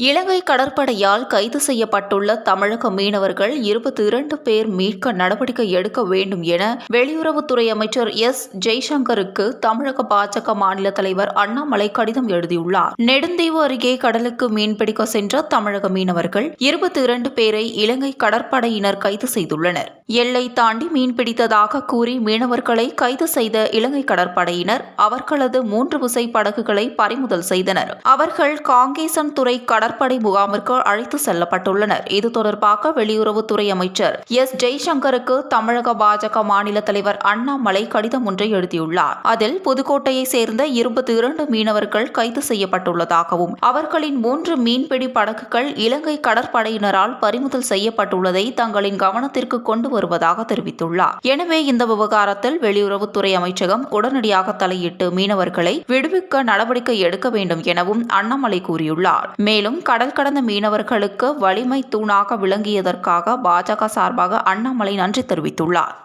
இலங்கை கடற்படையால் கைது செய்யப்பட்டுள்ள தமிழக மீனவர்கள் இருபத்தி இரண்டு பேர் மீட்க நடவடிக்கை எடுக்க வேண்டும் என வெளியுறவுத்துறை அமைச்சர் எஸ். ஜெய்சங்கருக்கு தமிழக பாஜக மாநில தலைவர் அண்ணாமலை கடிதம் எழுதியுள்ளார். நெடுந்தீவு அருகே கடலுக்கு மீன்பிடிக்க சென்ற தமிழக மீனவர்கள் இருபத்தி இரண்டு பேரை இலங்கை கடற்படையினர் கைது செய்துள்ளனர். எல்லை தாண்டி மீன்பிடித்ததாக கூறி மீனவர்களை கைது செய்த இலங்கை கடற்படையினர் அவர்களது மூன்று விசை படகுகளை பறிமுதல் செய்தனர். அவர்கள் காங்கேசன் துறை கடற்படை முகாமிற்கு அழைத்து செல்லப்பட்டுள்ளனர். இது தொடர்பாக வெளியுறவுத்துறை அமைச்சர் எஸ். ஜெய்சங்கருக்கு தமிழக பாஜக மாநில தலைவர் அண்ணாமலை கடிதம் ஒன்றை எழுதியுள்ளார். அதில் புதுக்கோட்டையை சேர்ந்த இருபத்தி இரண்டு மீனவர்கள் கைது செய்யப்பட்டுள்ளதாகவும் அவர்களின் மூன்று மீன்பிடி படகுகள் இலங்கை கடற்படையினரால் பறிமுதல் செய்யப்பட்டுள்ளதை தங்களின் கவனத்திற்கு கொண்டு வருவதாக தெரிவித்துள்ளார். எனவே இந்த விவகாரத்தில் வெளியுறவுத்துறை அமைச்சகம் உடனடியாக தலையிட்டு மீனவர்களை விடுவிக்க நடவடிக்கை எடுக்க வேண்டும் எனவும் அண்ணாமலை கூறியுள்ளார். மேலும் கடல் கடந்த மீனவர்களுக்கு வலிமை தூணாக விளங்கியதற்காக பாஜக சார்பாக அண்ணாமலை நன்றி தெரிவித்துள்ளார்.